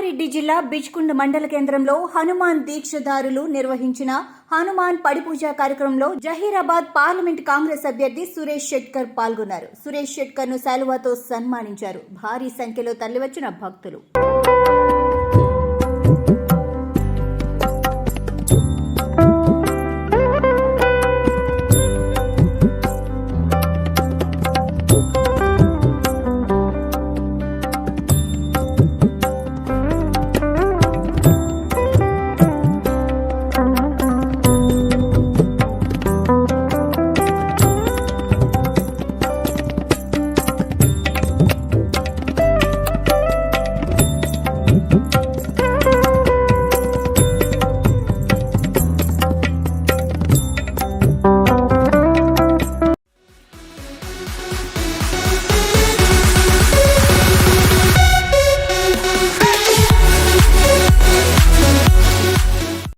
రంగారెడ్డి జిల్లా బిజ్కుండ్ మండల కేంద్రంలో హనుమాన్ దీక్షదారులు నిర్వహించిన హనుమాన్ పడిపూజ కార్యక్రమంలో జహీరాబాద్ పార్లమెంట్ కాంగ్రెస్ అభ్యర్థి సురేష్ షెట్కర్ పాల్గొన్నారు. సురేష్ షెట్కర్ను శాలువాతో సన్మానించారు. భారీ సంఖ్యలో తరలివచ్చిన భక్తులు.